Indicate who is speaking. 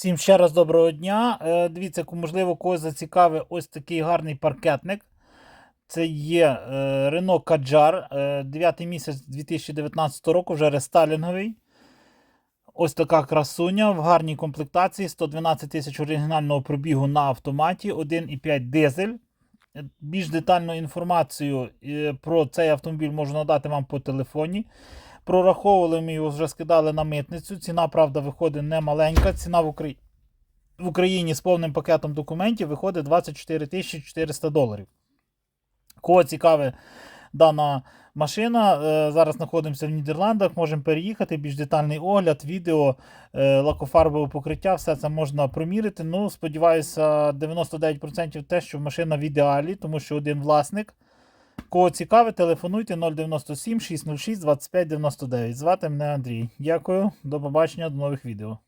Speaker 1: Всім ще раз доброго дня. Е, Дивіться, можливо, когось зацікавив ось такий гарний паркетник. Це є Рено Каджар, е, 9 місяць 2019 року, вже рестайлінговий. Ось така красуня в гарній комплектації. 112 тисяч оригінального пробігу на автоматі, 1,5 дизель. Більш детальну інформацію е, про цей автомобіль можу надати вам по телефоні. Прораховували ми його, вже скидали на митницю. Ціна, правда, виходить не маленька. Ціна в, Украї... в Україні з повним пакетом документів виходить 24 400 доларів. Кого цікаве дана машина, е, зараз знаходимося в Нідерландах, можемо переїхати, більш детальний огляд, відео, е, лакофарбове покриття, все це можна промірити. Ну, сподіваюся, 99% те, що машина в ідеалі, тому що один власник. Кого цікавить, телефонуйте 097 606 2599. Звати мене Андрій. Дякую, до побачення, до нових відео.